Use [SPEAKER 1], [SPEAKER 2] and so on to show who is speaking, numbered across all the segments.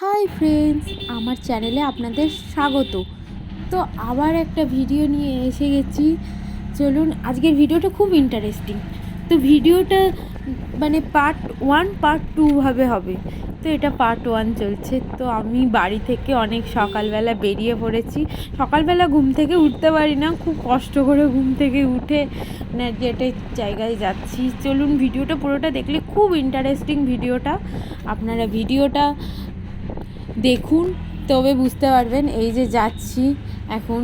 [SPEAKER 1] Hi friends, আমার চ্যানেলে আপনাদের স্বাগত। তো আবার একটা ভিডিও নিয়ে এসে গেছি। চলুন, আজকের ভিডিওটা খুব ইন্টারেস্টিং তো ভিডিওটা মানে পার্ট ওয়ান পার্ট টু ভাবে হবে। তো এটা পার্ট ওয়ান চলছে। তো আমি বাড়ি থেকে অনেক সকালবেলা বেরিয়ে পড়েছি। সকালবেলা ঘুম থেকে উঠতে পারি না। খুব কষ্ট করে ঘুম থেকে উঠে যেটা জায়গায় যাচ্ছি। চলুন, ভিডিওটা পুরোটা দেখলে খুব ইন্টারেস্টিং ভিডিওটা। আপনারা ভিডিওটা দেখুন, তবে বুঝতে পারবেন, এই যে যাচ্ছি এখন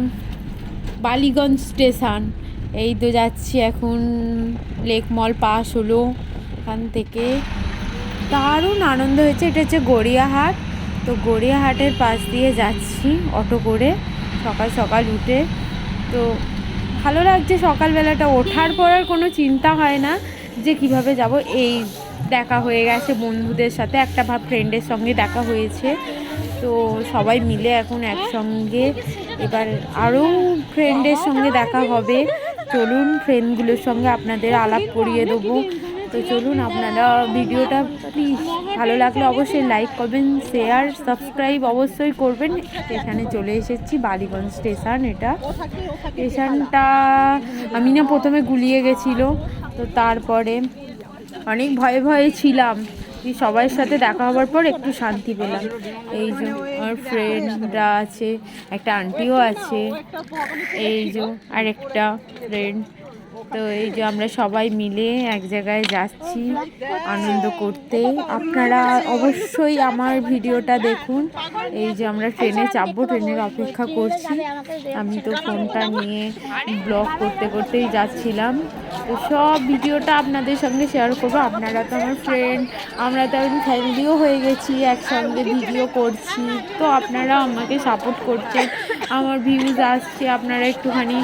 [SPEAKER 1] বালিগঞ্জ স্টেশন। এই তো যাচ্ছি এখন লেক মল পাস হলো ওখান থেকে। দারুণ আনন্দ হয়েছে, এটা হচ্ছে গড়িয়াহাট। তো গড়িয়াহাটের পাশ দিয়ে যাচ্ছি অটো করে, সকাল সকাল উঠে। তো ভালো লাগছে সকালবেলাটা, ওঠার পর আর কোনো চিন্তা হয় না যে কীভাবে যাব, এই দেখা হয়ে গেছে, বন্ধুদের সাথে। একটা ভাব ফ্রেন্ডের সঙ্গে দেখা হয়েছে। তো সবাই মিলে এখন একসঙ্গে এবার আরও ফ্রেন্ডের সঙ্গে দেখা হবে। চলুন ফ্রেন্ডগুলোর সঙ্গে আপনাদের আলাপ করিয়ে দেবো। তো চলুন আপনারা ভিডিওটা প্লিজ ভালো লাগলে অবশ্যই লাইক করবেন শেয়ার সাবস্ক্রাইব অবশ্যই করবেন। স্টেশনে চলে এসেছি, বালিগঞ্জ স্টেশন এটা। স্টেশনটা আমি না প্রথমে গুলিয়ে গেছিল, তো তারপরে অনেক ভয়ে ভয়ে ছিলাম। সবার সাথে দেখা হওয়ার পর একটু শান্তি পেলাম। এই যে আমার ফ্রেন্ডরা আছে, একটা আন্টিও আছে, এই যে আর একটা ফ্রেন্ড তো এই যে আমরা সবাই মিলে এক জায়গায় যাচ্ছি আনন্দ করতে। আপনারা অবশ্যই আমার ভিডিওটা দেখুন। এই যে আমরা ট্রেনে চাপবো, ট্রেনের অপেক্ষা করছি। আমি তো ফোনটা নিয়ে ব্লগ করতে করতেই যাচ্ছিলাম। তো সব ভিডিওটা আপনাদের সঙ্গে শেয়ার করব। আপনারা তো আমার ফ্রেন্ড আমরা তো এখন ফ্যামিলিও হয়ে গেছি, একসঙ্গে ভিডিও করছি। তো আপনারা আমাকে সাপোর্ট করছেন আমার ভিউজ আসছে আপনারা একটুখানি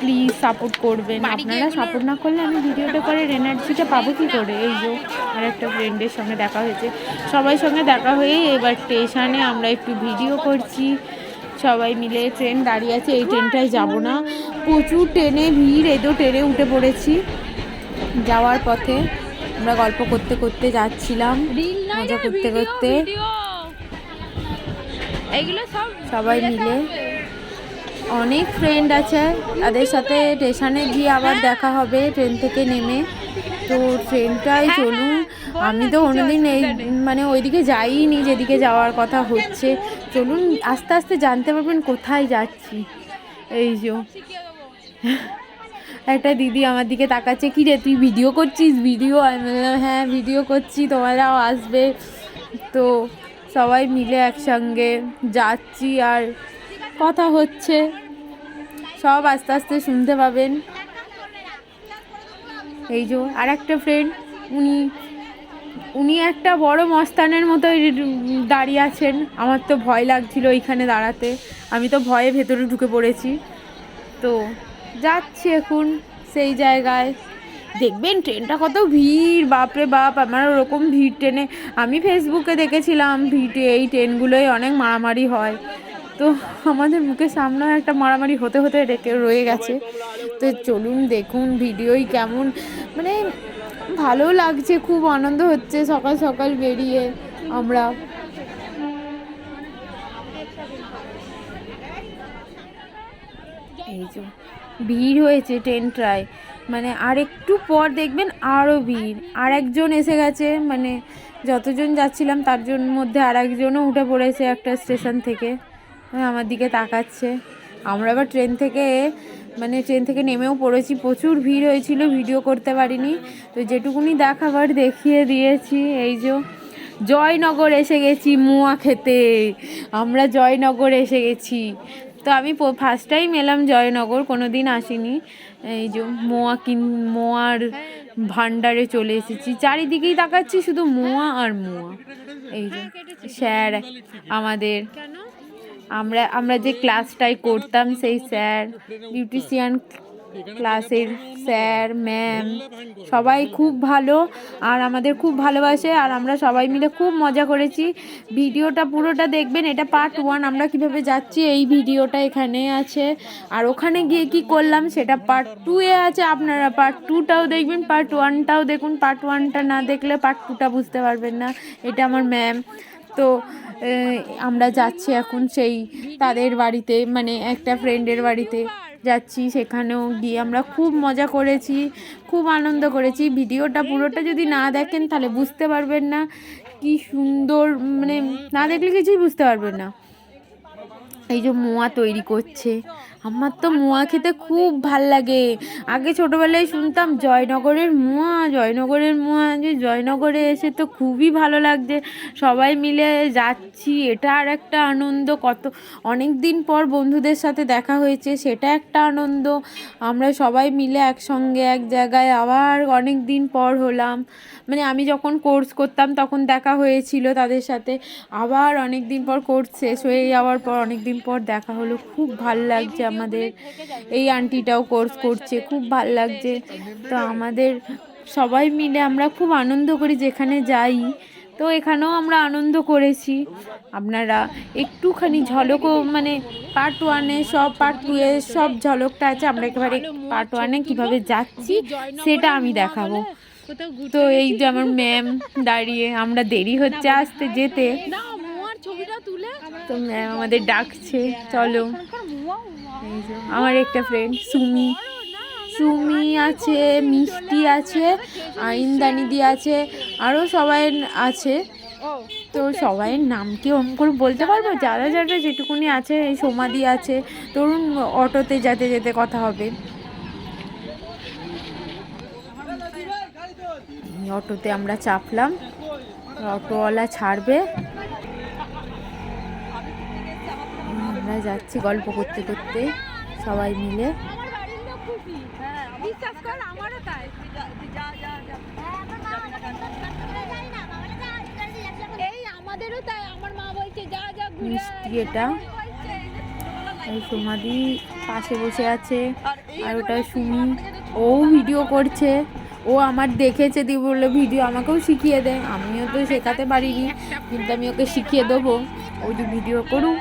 [SPEAKER 1] প্লিজ সাপোর্ট করবেন। আপনারা সাপোর্ট না করলে আমি ভিডিওটা করে এনার্জিটা পাবো কী করে? এই যে আর একটা ফ্রেন্ডের সঙ্গে দেখা হয়েছে। সবাই সঙ্গে দেখা হয়ে এবার স্টেশনে আমরা একটু ভিডিও করছি। সবাই মিলে ট্রেন দাঁড়িয়ে আছে এই ট্রেনটায় যাব না। প্রচুর ট্রেনে ভিড় এদো ট্রেনে উঠে পড়েছি। যাওয়ার পথে আমরা গল্প করতে করতে যাচ্ছিলাম। মজা করতে করতে। সবাই মিলে অনেক ফ্রেন্ড আছে। তাদের সাথে স্টেশনে গিয়ে আবার দেখা হবে ট্রেন থেকে নেমে। তো ট্রেনটাই চলুন। আমি তো কোনোদিন এই মানে ওইদিকে যাইনি যেদিকে যাওয়ার কথা হচ্ছে। চলুন আস্তে আস্তে জানতে পারবেন কোথায় যাচ্ছি। এই যে একটা দিদি আমার দিকে তাকাচ্ছে কি রে তুই ভিডিও করছিস? ভিডিও আমি বললাম হ্যাঁ ভিডিও করছি তোমরাও আসবে। তো সবাই মিলে একসঙ্গে যাচ্ছি আর কথা হচ্ছে। সব আস্তে আস্তে শুনতে পাবেন। এই যে আর একটা ফ্রেন্ড উনি উনি একটা বড় মস্তানের মতো দাঁড়িয়ে আছেন। আমার তো ভয় লাগছিল ওইখানে দাঁড়াতে। আমি তো ভয়ে ভেতরে ঢুকে পড়েছি। তো যাচ্ছি এখন সেই জায়গায়। দেখবেন, ট্রেনটা কত ভিড়, বাপরে বাপ, আমার ওরকম ভিড় ট্রেনে। আমি ফেসবুকে দেখেছিলাম ভিড়ে এই ট্রেনগুলোই অনেক মারামারি হয়। তো আমাদের মুখের সামনেও একটা মারামারি হতে হতে রেখে রয়ে গেছে। তো চলুন দেখুন ভিডিওই কেমন। মানে ভালো লাগছে, খুব আনন্দ হচ্ছে সকাল সকাল বেরিয়ে আমরা। এই যে ভিড় হয়েছে ট্রেনটায়। মানে আর একটু পর দেখবেন আরও ভিড়। আর একজন এসে গেছে মানে যতজন যাচ্ছিলাম তার জন্য মধ্যে আর একজনও উঠে পড়েছে একটা স্টেশন থেকে। আমার দিকে তাকাচ্ছে। আমরা আবার ট্রেন থেকে মানে ট্রেন থেকে নেমেও পড়েছি। প্রচুর ভিড় হয়েছিল, ভিডিও করতে পারিনি। তো যেটুকুনি দেখাবার দেখিয়ে দিয়েছি, এই যে জয়নগর এসে গেছি মুয়া খেতে আমরা জয়নগর এসে গেছি। তো আমি ফার্স্ট টাইম এলাম জয়নগর কোনো দিন আসিনি। এই যে মোয়া কিন মোয়ার ভান্ডারে চলে এসেছি। চারিদিকেই তাকাচ্ছি শুধু মোয়া আর মোয়া। এই যে স্যার আমাদের আমরা আমরা যে ক্লাসটাই করতাম সেই স্যার বিউটিশিয়ান ক্লাসের স্যার ম্যাম সবাই খুব ভালো আর আমাদের খুব ভালোবাসে আর আমরা সবাই মিলে খুব মজা করেছি। ভিডিওটা পুরোটা দেখবেন এটা পার্ট ওয়ান আমরা কীভাবে যাচ্ছি এই ভিডিওটা এখানে আছে। আর ওখানে গিয়ে কি করলাম সেটা পার্ট টু এ আছে আপনারা পার্ট টুটাও দেখবেন পার্ট ওয়ানটাও দেখুন। পার্ট ওয়ানটা না দেখলে পার্ট টুটা বুঝতে পারবেন না এটা আমার ম্যাম। তো আমরা যাচ্ছি এখন সেই তাদের বাড়িতে মানে একটা ফ্রেন্ডের বাড়িতে। যাচ্ছি, সেখানেও গিয়ে আমরা খুব মজা করেছি, খুব আনন্দ করেছি। ভিডিওটা পুরোটা যদি না দেখেন, তাহলে বুঝতে পারবেন না কি সুন্দর মানে না দেখলে কিছুই বুঝতে পারবেন না। এই যে মোয়া তৈরি করছে আমার তো মোয়া খেতে খুব ভালো লাগে। আগে ছোটোবেলায় শুনতাম জয়নগরের মোয়া জয়নগরের মোয়া, যে জয়নগরে এসে তো খুবই ভালো লাগছে। সবাই মিলে যাচ্ছি, এটা আর একটা আনন্দ। কত অনেক দিন পর বন্ধুদের সাথে দেখা হয়েছে, সেটা একটা আনন্দ। আমরা সবাই মিলে একসঙ্গে এক জায়গায় আবার অনেক দিন পর হলাম। মানে আমি যখন কোর্স করতাম তখন দেখা হয়েছিল তাদের সাথে। আবার অনেক দিন পর কোর্স শেষ হয়ে যাওয়ার পর অনেক দিন পর দেখা হলো, খুব ভালো লাগছে আমাদের এই আন্টিটাও কোর্স করছে, খুব ভালো লাগছে। তো আমাদের সবাই মিলে আমরা খুব আনন্দ করি যেখানে যাই। তো এখানেও আমরা আনন্দ করেছি। আপনারা একটুখানি ঝলকও মানে পার্ট ওয়ানে সব পার্ট টুয়ে সব ঝলকটা আছে, আমরা একেবারে পার্ট ওয়ানে কীভাবে যাচ্ছি সেটা আমি দেখাবো। তো এই যে আমার ম্যাম দাঁড়িয়ে, আমরা দেরি হচ্ছে আসতে যেতে। তো ম্যাম আমাদের ডাকছে, চলো। আমার একটা ফ্রেন্ড সুমি। সুমি আছে, মিষ্টি আছে ইন্দানিদি আছে আরও সবাই আছে। তো সবাইয়ের নাম কি ওম করে বলতে পারব? যারা যারা যেটুকুনি আছে, এই সমাধি আছে, ধরুন অটোতে যেতে যেতে কথা হবে। অটোতে আমরা চাপলাম, অটোওয়ালা ছাড়বে। আমরা যাচ্ছি গল্প করতে করতে সবাই মিলে। মিষ্টি এটা। এই সমাধি পাশে বসে আছে। আর ওটা সুমি। ও ভিডিও করছে। ও আমার দেখেছে দিয়ে বলল ভিডিও আমাকেও শিখিয়ে দেয়। আমিও তো শেখাতে পারিনি কিন্তু আমি ওকে শিখিয়ে দেবো। ও যে ভিডিও করুক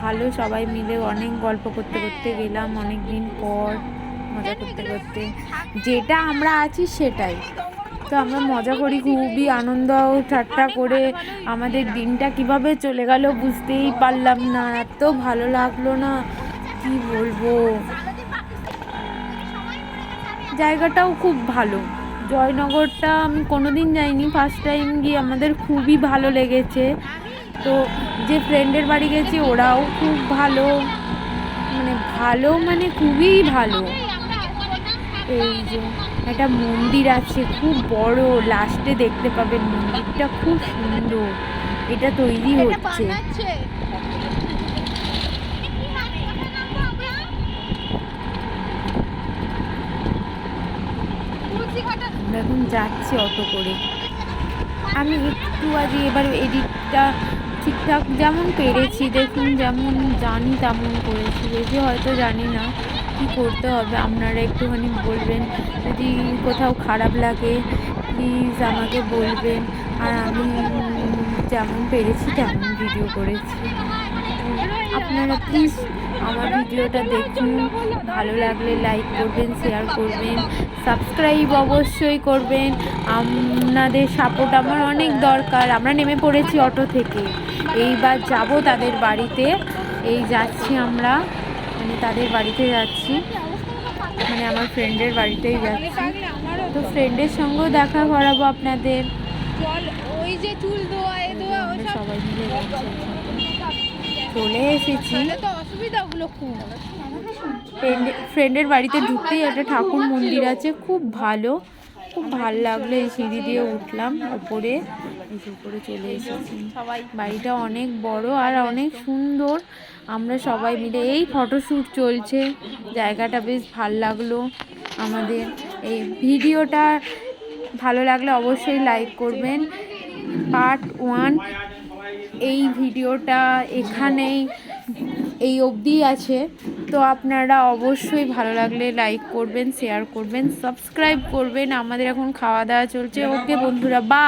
[SPEAKER 1] ভালো, সবাই মিলে অনেক গল্প করতে করতে গেলাম অনেক দিন পর মজা করতে করতে। যেটা আমরা আছি সেটাই। তো আমরা মজা করি, খুবই আনন্দ ঠাট্টা করে আমাদের দিনটা কীভাবে চলে গেল বুঝতেই পারলাম না। এত ভালো লাগল না, কি বলব? জায়গাটাও খুব ভালো। জয়নগরটা আমি কোনোদিন যাইনি ফার্স্ট টাইম গিয়ে আমাদের খুবই ভালো লেগেছে। তো যে ফ্রেন্ডের বাড়ি গেছি ওরাও খুব ভালো মানে ভালো মানে খুবই ভালো। এই যে একটা মন্দির আছে খুব বড় লাস্টে দেখতে পাবেন মন্দিরটা খুব সুন্দর। এটা তৈরি হচ্ছে। এখন যাচ্ছি অটো করে। আমি একটু আজ এবার এডিটটা ঠিকঠাক যেমন পেরেছি, দেখুন যেমন জানি তেমন করেছি। বেশি হয়তো জানি না কি করতে হবে, আপনারা একটুখানি বলবেন। যদি কোথাও খারাপ লাগে প্লিজ আমাকে বলবেন। আর আমি যেমন পেরেছি, তেমন ভিডিও করেছি। আপনারা প্লিজ আমার ভিডিওটা দেখুন। ভালো লাগলে লাইক করবেন শেয়ার করবেন। সাবস্ক্রাইব অবশ্যই করবেন। আপনাদের সাপোর্ট আমার অনেক দরকার। আমরা নেমে পড়েছি অটো থেকে। এইবার যাব তাদের বাড়িতে। এই যাচ্ছি আমরা। মানে তাদের বাড়িতে যাচ্ছি। মানে আমার ফ্রেন্ডের বাড়িতেই যাচ্ছি। তো ফ্রেন্ডের সঙ্গেও দেখা করাবো আপনাদের।
[SPEAKER 2] ওই যে চুল
[SPEAKER 1] সবাই মিলে চলে এসেছি।
[SPEAKER 2] তাহলে অসুবিধাগুলো খুব।
[SPEAKER 1] ফ্রেন্ডের বাড়িতে ঢুকতেই একটা ঠাকুর মন্দির আছে। খুব ভালো। খুব ভালো লাগল, এই সিঁড়ি দিয়ে উঠলাম, ওপরে উপরে চলে এসেছি। বাড়িটা অনেক বড় আর অনেক সুন্দর, আমরা সবাই মিলে এই ফটোশ্যুট চলছে, জায়গাটা বেশ ভালো লাগল আমাদের। এই ভিডিওটা ভালো লাগলে অবশ্যই লাইক করবেন। পার্ট ওয়ান এই ভিডিওটা এখানেই এই অবধি আছে। তো আপনারা অবশ্যই ভালো লাগলে লাইক করবেন শেয়ার করবেন সাবস্ক্রাইব করবেন। আমাদের এখন খাওয়া দাওয়া চলছে। ওকে বন্ধুরা বা